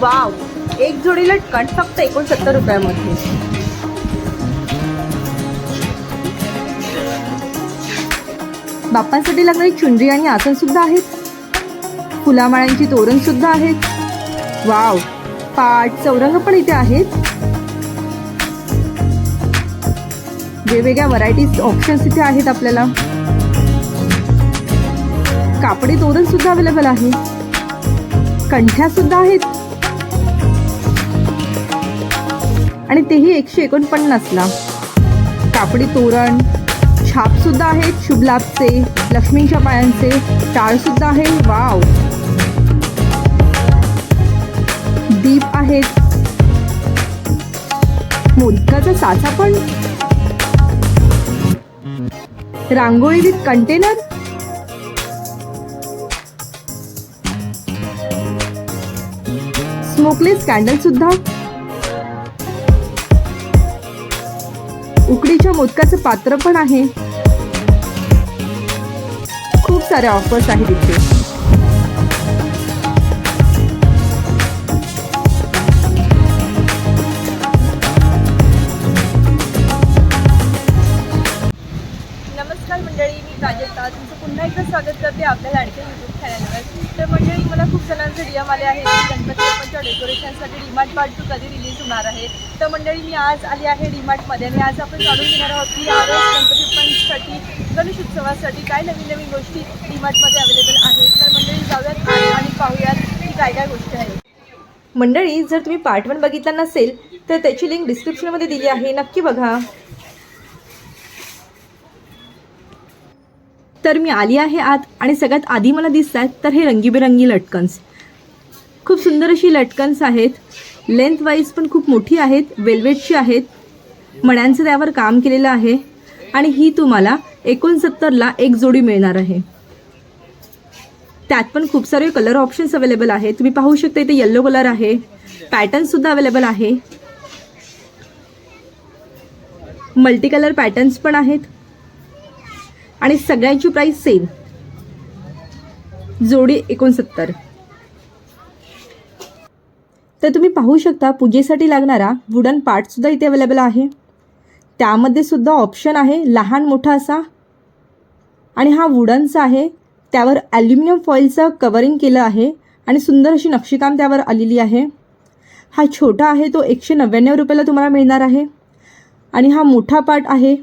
Wow. एक जोडी लटकण फक्त एकोणसत्तर रुपयामध्ये. बाप्पांसाठी लागणारी चुनरी आणि आसन सुद्धा आहेत. फुलामाळ्यांची तोरण सुद्धा आहेत. वाव. पाट चौरंग पण इथे आहेत. वेगवेगळ्या व्हरायटीज ऑप्शन्स इथे आहेत आपल्याला. कापडी तोरण सुद्धा अवेलेबल आहे. कंठ्या सुद्धा आहेत. आणि तेही एकशे एकोणपन्नासला. कापडी तोरण छाप सुद्धा आहेत शुभ लाभचे लक्ष्मीच्या पायांचे टाळ सुद्धा आहे वाव. दीप आहेत. मोदकाचा साचा पण. रांगोळी विथ कंटेनर. स्मोकलेस कॅन्डल सुद्धा. उकडीच्या मोदकाचं पात्र पण आहे. खूप साऱ्या ऑफर्स आहेत इथे. नमस्कार मंडळी मी प्राजक्ता तुमचं पुन्हा एकदा स्वागत करते आपल्याला आणखी युट्यूब चॅनल म्हणजे मला खूप जणांचे डीएम आले आहे की गणपती बाप्पांच्या डेकोरेशनसाठी डीमार्ट पार्ट टू कधी रिलीज होणार आहे. तर मंडळी मी आज आली आहे डीमार्टमध्ये आणि आज आपण जाणून घेणार आहोत की यावेळेस गणपती बाप्पांसाठी गणेश उत्सवासाठी काय नवीन नवीन गोष्टी डीमार्टमध्ये अवेलेबल आहेत. तर मंडळी जाऊयात आणि पाहूयात की काय काय गोष्टी आहेत. मंडळी जर तुम्ही पार्ट वन बघितला नसेल तर त्याची लिंक डिस्क्रिप्शनमध्ये दिली आहे. नक्की बघा. तर मी आली आहे आत आणि सगळ्यात आधी मला दिसत आहेत तर हे रंगीबेरंगी लटकन्स. खूप सुंदर अशी लटकन्स आहेत. लेंथ वाईज पण खूप मोठी आहेत. वेल्वेटची आहेत. मण्यांचं त्यावर काम केलेलं आहे. आणि ही तुम्हाला एकोणसत्तरला एक जोडी मिळणार आहे. त्यात पण खूप सारे कलर ऑप्शन्स अवेलेबल आहेत. तुम्ही पाहू शकता इथे येल्लो कलर आहे. पॅटर्नसुद्धा अवेलेबल आहे. मल्टी कलर पॅटर्न्स पण आहेत. आणि सगळ्यांची प्राइस सेम जोडी एकोणसत्तर. तर तुम्ही पाहू शकता पूजेसाठी लागणारा वुडन पार्टसुद्धा इथे अवेलेबल आहे. त्यामध्ये सुद्धा ऑप्शन आहे लहान मोठा असा. आणि हा वुडनचा आहे त्यावर ॲल्युमिनियम फॉईलचं कवरिंग केलं आहे आणि सुंदर अशी नक्षीकाम त्यावर आलेली आहे. हा छोटा आहे तो एकशे नव्याण्णव रुपयाला तुम्हाला मिळणार आहे. आणि हा मोठा पार्ट आहे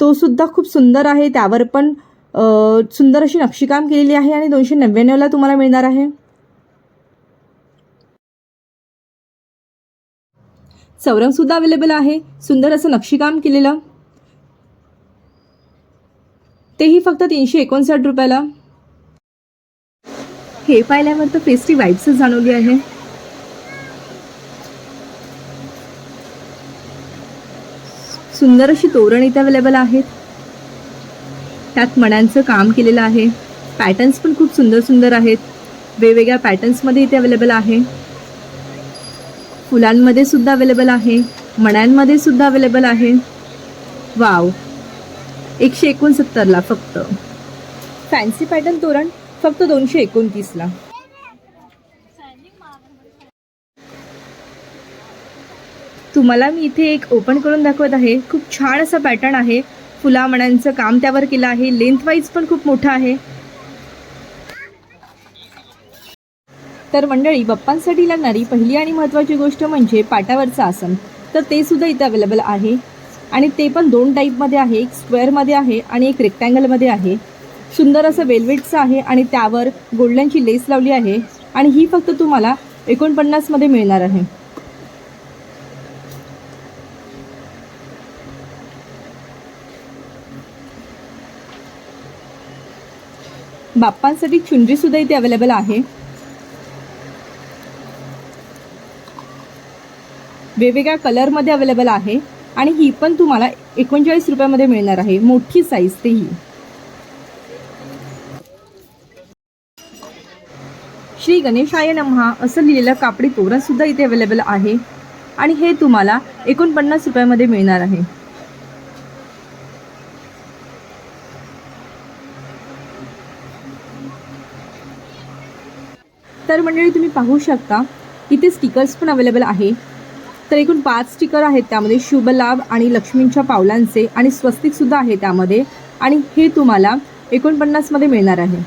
तो सुद्धा खूप सुंदर आहे. त्यावर पण सुंदर अशी नक्षीकाम केलेली आहे आणि दोनशे नव्याण्णवला तुम्हाला मिळणार आहे. चौरंगसुद्धा अवेलेबल आहे. सुंदर असं नक्षीकाम केलेलं. तेही फक्त तीनशे एकोणसाठ रुपयाला. हे पाहिल्यावर तर फेस्टी वाईब्सच जाणवली आहे. सुंदर अशी तोरण इथे अवेलेबल आहेत. त्यात मण्यांचं काम केलेलं आहे. पॅटर्न्स पण खूप सुंदर सुंदर आहेत. वेगवेगळ्या पॅटर्न्समध्ये इथे अवेलेबल आहे. फुलांमध्ये सुद्धा अवेलेबल आहे. मण्यांमध्ये सुद्धा अवेलेबल आहे. वाव एकशे एकोणसत्तरला फक्त. फॅन्सी पॅटर्न तोरण फक्त दोनशे एकोणतीसला. तुम्हाला मी इथे एक ओपन करून दाखवत आहे. खूप छान असा पॅटर्न आहे. फुलामणांचं काम त्यावर केलं आहे. लेंथवाईज पण खूप मोठं आहे. तर मंडळी बाप्पांसाठी लागणारी पहिली आणि महत्त्वाची गोष्ट म्हणजे पाटावरचं आसन. तर ते सुद्धा इथे अवेलेबल आहे. आणि ते पण दोन टाईपमध्ये आहे. एक स्क्वेअरमध्ये आहे आणि एक रेक्टँगलमध्ये आहे. सुंदर असं वेल्वेटचं आहे आणि त्यावर गोल्डनची लेस लावली आहे. आणि ही फक्त तुम्हाला एकोणपन्नासमध्ये मिळणार आहे. बाप्पांसाठी चुनरीसुद्धा इथे अवेलेबल आहे. वेगवेगळ्या कलरमध्ये अवेलेबल आहे आणि ही पण तुम्हाला एकोणचाळीस रुपयामध्ये मिळणार आहे. मोठी साईज तेही श्री गणेशाय नमहा असं लिहिलेलं कापडी तोरणसुद्धा इथे अवेलेबल आहे. आणि हे तुम्हाला एकोणपन्नास रुपयामध्ये मिळणार आहे. तर मंडळी तुम्ही पाहू शकता इथे स्टिकर्स पण अवेलेबल आहे. तर एकूण पाच स्टिकर आहेत त्यामध्ये. शुभ लाभ आणि लक्ष्मींच्या पावलांचे आणि स्वस्तिकसुद्धा आहे त्यामध्ये. आणि हे तुम्हाला एकोणपन्नासमध्ये मिळणार आहे.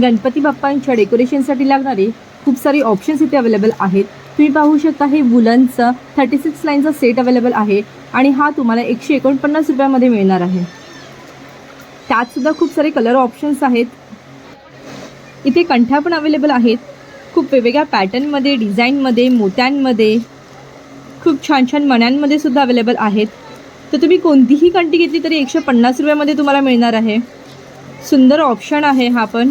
गणपती बाप्पांच्या डेकोरेशनसाठी लागणारे खूप सारे ऑप्शन्स इथे अवेलेबल आहेत. तुम्ही पाहू शकता हे वुलनचं थर्टी सिक्स लाईनचा सेट अवेलेबल आहे आणि हा तुम्हाला एकशे एकोणपन्नास रुपयामध्ये मिळणार आहे. त्यातसुद्धा खूप सारे कलर ऑप्शन्स आहेत. इथे कंठ्या पण अवेलेबल आहेत. खूप वेगवेगळ्या पॅटर्नमध्ये डिझाईनमध्ये मोत्यांमध्ये खूप छान छान मण्यांमध्ये सुद्धा अवेलेबल आहेत. तर तुम्ही कोणतीही कंठी घेतली तरी एकशे पन्नास रुपयामध्ये तुम्हाला मिळणार आहे. सुंदर ऑप्शन आहे हा पण.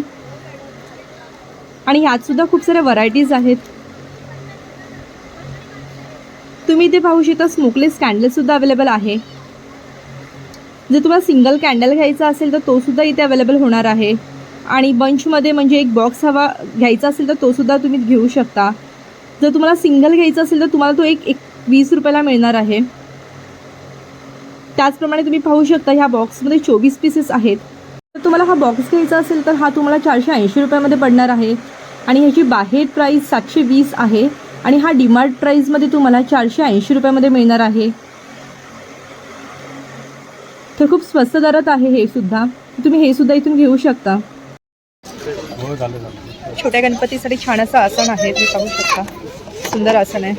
आणि ह्यातसुद्धा खूप साऱ्या व्हरायटीज आहेत. तुम्ही इथे पाहू शकता स्मोकलेस कॅन्डलसुद्धा अवेलेबल आहे. जर तुम्हाला सिंगल कॅन्डल घ्यायचा असेल तर तो सुद्धा इथे अवेलेबल होणार आहे. आणि बंचमध्ये म्हणजे एक बॉक्स हवा घ्यायचा असेल तर तोसुद्धा तुम्ही घेऊ शकता. जर तुम्हाला सिंगल घ्यायचा असेल तर तुम्हाला तो एक एक वीस रुपयाला मिळणार आहे. त्याचप्रमाणे तुम्ही पाहू शकता ह्या बॉक्समध्ये चोवीस पीसेस आहेत. तर तुम्हाला हा बॉक्स घ्यायचा असेल तर हा तुम्हाला चारशे ऐंशी रुपयामध्ये पडणार आहे. आणि ह्याची बाहेर प्राईस सातशे वीस आहे आणि हा डिमार्ट प्राईजमध्ये तुम्हाला चारशे ऐंशी रुपयामध्ये मिळणार आहे. तर खूप स्वस्त दरात आहे हे सुद्धा. तुम्ही हे सुद्धा इथून घेऊ शकता. हो झालं झालं. छोट्या गणपतीसाठी छान असं आसन आहे तुम्ही पाहू शकता. सुंदर आसन आहे.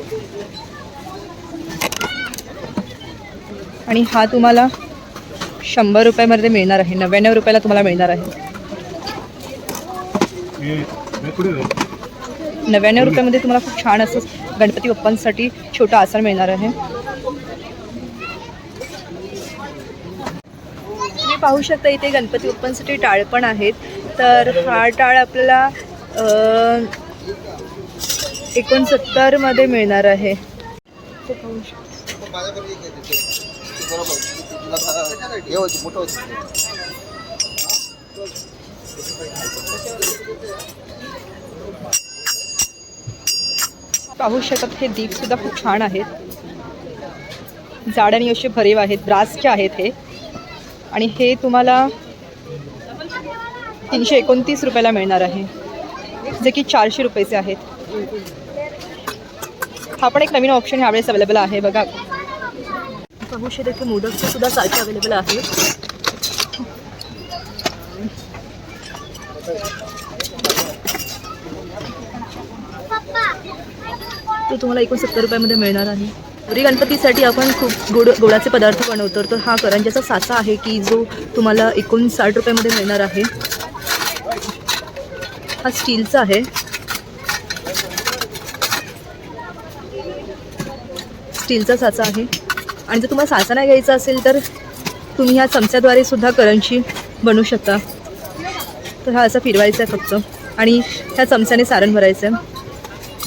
आणि हा तुम्हाला शंभर रुपयामध्ये मिळणार आहे नव्याण्णव रुपयाला तुम्हाला मिळणार आहे? नव्याण्णव रुपयामध्ये तुम्हाला खूप छान असं गणपती बाप्पांसाठी छोटं आसन मिळणार आहे. तुम्ही पाहू शकता इथे गणपती बाप्पांसाठी टाळ पण आहेत. तर हा टाळ आपल्याला एकोणसत्तरमध्ये मिळणार आहे. पाहू शकत हे दीप सुद्धा खूप छान आहेत. जाड आणि असे भरीव आहेत ब्रासचे आहेत हे. आणि हे तुम्हाला तीनशे एकोणतीस रुपयाला मिळणार आहे. जे की चारशे रुपयाचे आहेत. हा पण एक नवीन ऑप्शन यावेळेस अवेलेबल आहे. बघा. पाहू शकते इथे मोदकचे सुद्धा सारखे अवेलेबल आहे. तो तुम्हाला एकोणसत्तर रुपयामध्ये मिळणार आहे. गौरी गणपतीसाठी आपण खूप गोड गोडाचे पदार्थ बनवतो. तर हा करंजाचा साचा आहे की जो तुम्हाला एकोणसाठ रुपयामध्ये मिळणार आहे. हा स्टीलचा आहे. स्टीलचा साचा आहे. आणि जर तुम्हाला साचा नाही घ्यायचा असेल तर तुम्ही ह्या चमच्याद्वारे सुद्धा करंजी बनवू शकता. तर हा असा फिरवायचा आहे फक्त. आणि ह्या चमच्याने सारण भरायचं आहे.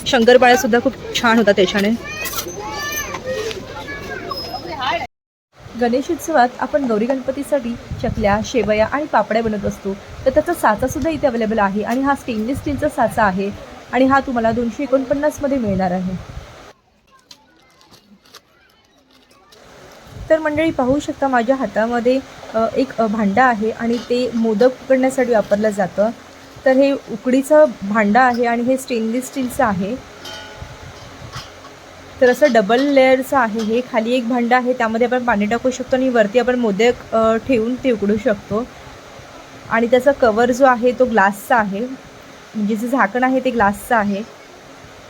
शंकरपाळ्यासुद्धा खूप छान होता त्याच्याने. गणेश उत्सवात आपण गौरी गणपतीसाठी चकल्या शेवया आणि पापड्या बनवत असतो. तर त्याचा साचासुद्धा इथे अवेलेबल आहे आणि हा स्टेनलेस स्टीलचा साचा आहे आणि हा तुम्हाला दोनशे एकोणपन्नासमध्ये मिळणार आहे. तर मंडळी पाहू शकता माझ्या हातामध्ये एक भांडं आहे आणि ते मोदक उकडण्यासाठी वापरलं जातं. तर हे उकडीचं भांडं आहे आणि हे स्टेनलेस स्टीलचं आहे. तर असं डबल लेअरचं आहे. हे खाली एक भांडं आहे. त्यामध्ये आपण पाणी टाकू शकतो आणि वरती आपण मोदक ठेवून ते उकडू शकतो. आणि त्याचा कवर जो आहे तो ग्लासचा आहे. म्हणजे जे झाकण आहे ते ग्लासचं आहे.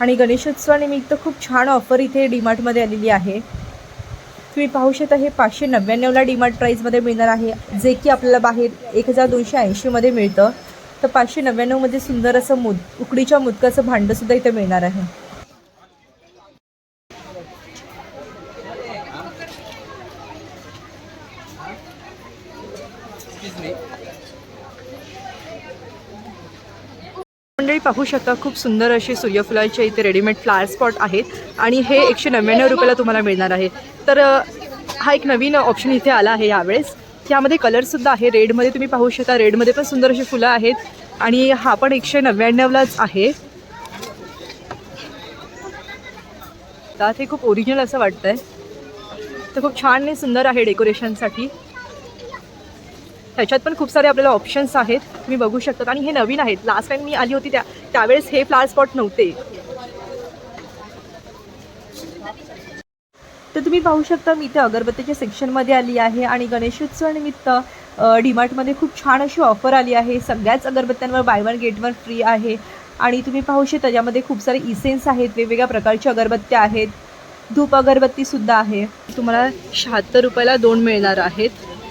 आणि गणेशोत्सवानिमित्त खूप छान ऑफर इथे डीमार्टमध्ये आलेली आहे. तुम्ही पाहू शकता हे पाचशे नव्याण्णवला डीमार्ट प्राईजमध्ये मिळणार आहे. जे की आपल्याला बाहेर एक हजार दोनशे ऐंशीमध्ये मिळतं. तर पाचशे नव्याण्णवमध्ये सुंदर असं मुद उकडीच्या मुदकाचं भांडंसुद्धा इथे मिळणार आहे मंडळी पाहू शकता खूप सुंदर असे सूर्यफुलाचे इथे रेडीमेड फ्लावर स्पॉट आहेत आणि हे एकशे नव्याण्णव रुपयाला तुम्हाला मिळणार आहे. तर हा एक नवीन ऑप्शन इथे आला आहे यावेळेस. यामध्ये कलरसुद्धा आहे. रेडमध्ये तुम्ही पाहू शकता रेडमध्ये पण सुंदर अशी फुलं आहेत आणि हा पण एकशे नव्याण्णवलाच आहे. हे खूप ओरिजिनल असं वाटतंय. तर खूप छान आणि सुंदर आहे डेकोरेशनसाठी ह्याच्यात पण खूप सारे आपल्याला ऑप्शन्स आहेत. तुम्ही बघू शकतात. आणि हे नवीन आहेत. लास्ट टाईम मी आली होती त्या त्यावेळेस हे फ्लावर स्पॉट नव्हते. तर तुम्ही पाहू शकता मी इथे अगरबत्तीच्या सेक्शनमध्ये आली आहे आणि गणेशोत्सवानिमित्त डीमार्टमध्ये खूप छान अशी ऑफर आली आहे. सगळ्याच अगरबत्त्यांवर buy one get one free आहे. आणि तुम्ही पाहू शकता त्याच्यामध्ये खूप सारे इसेन्स आहेत. वेगवेगळ्या प्रकारच्या अगरबत्त्या आहेत. धूप अगरबत्तीसुद्धा आहे. तुम्हाला शहात्तर रुपयाला दोन मिळणार आहेत.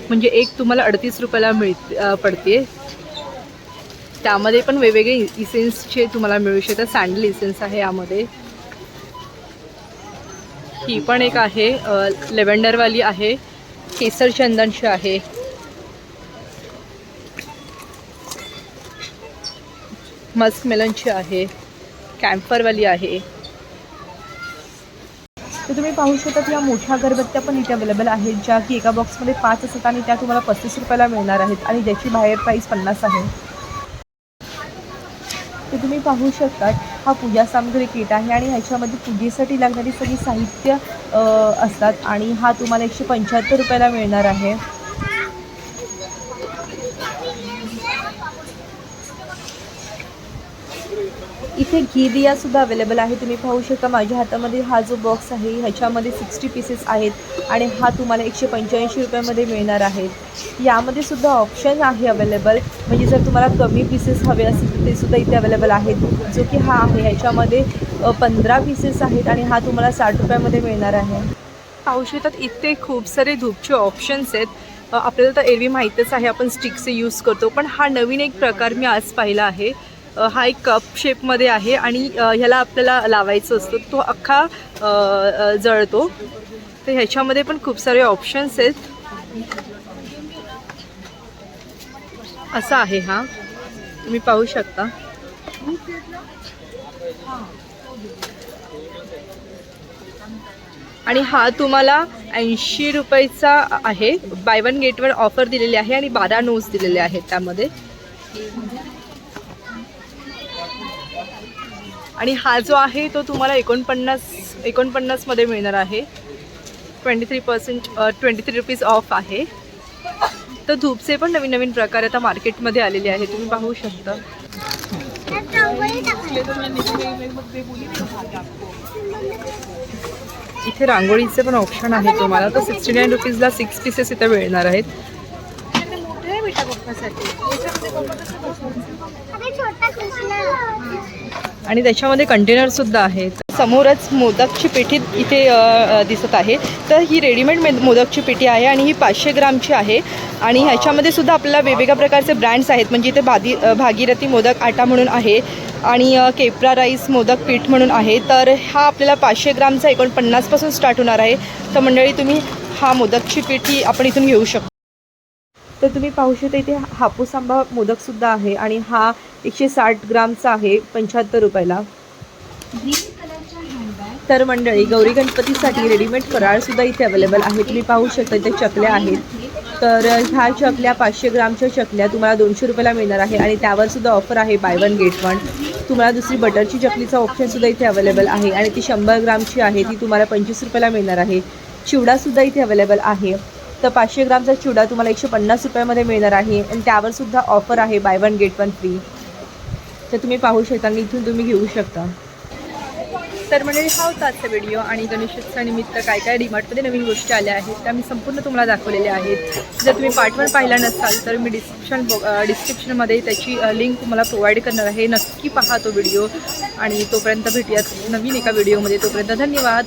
म्हणजे एक तुम्हाला अडतीस रुपयाला मिळ पडते. त्यामध्ये पण वेगवेगळे इसेन्सचे तुम्हाला मिळू शकतात. सँडल इसेन्स आहे यामध्ये. ही पण एक आहे. लेव्हेंडरवाली आहे. केसर चंदनची आहे. मस्क मेलनची आहे. कॅम्फरवाली आहे. तर तुम्ही पाहू शकता या मोठ्या अगरबत्त्या पण इथे अवेलेबल आहेत ज्या की एका बॉक्समध्ये पाच असतात आणि त्या तुम्हाला पस्तीस रुपयाला मिळणार आहेत आणि ज्याची बाहेर प्राईस पन्नास आहे. तर तुम्ही पाहू शकता हा पूजा सामग्री किट आहे आणि ह्याच्यामध्ये पूजेसाठी लागणारी सगळी साहित्य असतात आणि हा तुम्हाला एकशे पंच्याहत्तर रुपयाला मिळणार आहे. इथे घी दियासुद्धा अवेलेबल आहे. तुम्ही पाहू शकता माझ्या हातामध्ये हा जो बॉक्स आहे ह्याच्यामध्ये सिक्स्टी पीसेस आहेत आणि हा तुम्हाला एकशे पंच्याऐंशी रुपयामध्ये मिळणार आहे. यामध्ये सुद्धा ऑप्शन आहे अवेलेबल म्हणजे जर तुम्हाला कमी पीसेस हवे असतील तर ते सुद्धा इथे अवेलेबल आहेत. जो की हा आहे ह्याच्यामध्ये पंधरा पीसेस आहेत आणि हा तुम्हाला साठ रुपयामध्ये मिळणार आहे. पाहू शकतात इथे खूप सारे धूपचे ऑप्शन्स आहेत. आपल्याला तर एरवी माहीतच आहे आपण स्टिकचे यूज करतो. पण हा नवीन एक प्रकार मी आज पाहिला आहे. हा एक कप शेपमध्ये आहे आणि ह्याला आपल्याला लावायचं असतं. तो अख्खा जळतो. तर ह्याच्यामध्ये पण खूप सारे ऑप्शन्स आहेत. असा आहे हा. तुम्ही पाहू शकता. आणि हा तुम्हाला ऐंशी रुपयाचा आहे. बाय वन गेटवर ऑफर दिलेली आहे आणि बारा नोट्स दिलेले आहेत त्यामध्ये. आणि हा जो आहे तो तुम्हाला एकोणपन्नास एकोणपन्नासमध्ये मिळणार आहे. Twenty three percent twenty three rupees off आहे. तर धूपचे पण नवीन नवीन प्रकार आता मार्केटमध्ये आलेले आहे तुम्ही पाहू शकता. इथे रांगोळीचे पण ऑप्शन आहे तुम्हाला. तर सिक्स्टी नाईन रुपीजला सिक्स पीसेस इथे मिळणार आहेत. आणि त्याच्यामध्ये कंटेनरसुद्धा आहेत. समोरच मोदकची पेटी इथे दिसत आहे. तर ही रेडीमेड मे मोदकची पेटी आहे आणि ही पाचशे ग्रामची आहे. आणि ह्याच्यामध्ये सुद्धा आपल्याला वेगवेगळ्या प्रकारचे ब्रँड्स आहेत. म्हणजे इथे भादी भागीरथी मोदक आटा म्हणून आहे आणि केपरा राईस मोदक पीठ म्हणून आहे. तर हा आपल्याला पाचशे ग्रामचा एकोणपन्नासपासून स्टार्ट होणार आहे. तर मंडळी तुम्ही हा मोदकची पेटी आपण इथून घेऊ शकतो. तर तुम्ही पाहू शकता इथे हापूस आंबा मोदकसुद्धा आहे आणि हा एकशे साठ ग्रामचा आहे पंच्याहत्तर रुपयाला. तर मंडळी गौरी गणपतीसाठी रेडीमेड फराळसुद्धा इथे अवेलेबल आहे. तुम्ही पाहू शकता इथे चकल्या आहेत. तर ह्या चकल्या पाचशे ग्रामच्या चकल्या तुम्हाला दोनशे रुपयाला मिळणार आहे आणि त्यावरसुद्धा ऑफर आहे बाय वन गेट वन तुम्हाला दुसरी बटरची चकलीचा ऑप्शनसुद्धा इथे अवेलेबल आहे आणि ती शंभर ग्रामची आहे ती तुम्हाला पंचवीस रुपयाला मिळणार आहे. चिवडासुद्धा इथे अवेलेबल आहे. तर पाचशे ग्रामचा चिवडा तुम्हाला एकशे पन्नास रुपयामध्ये मिळणार आहे. आणि त्यावर सुद्धा ऑफर आहे buy one get one free तर तुम्ही पाहू शकता आणि इथून तुम्ही घेऊ शकता. तर म्हणजे हा होता आजचा व्हिडिओ आणि गणेशोत्सवानिमित्त काय काय डीमार्टमध्ये नवीन गोष्टी आल्या आहेत त्या मी संपूर्ण तुम्हाला दाखवलेल्या आहेत. जर तुम्ही पार्ट वन पाहिला नसाल तर मी डिस्क्रिप्शन डिस्क्रिप्शनमध्ये त्याची लिंक तुम्हाला प्रोव्हाइड करणार आहे. नक्की पहा तो व्हिडिओ आणि तोपर्यंत भेटूयात नवीन एका व्हिडिओमध्ये तोपर्यंत धन्यवाद.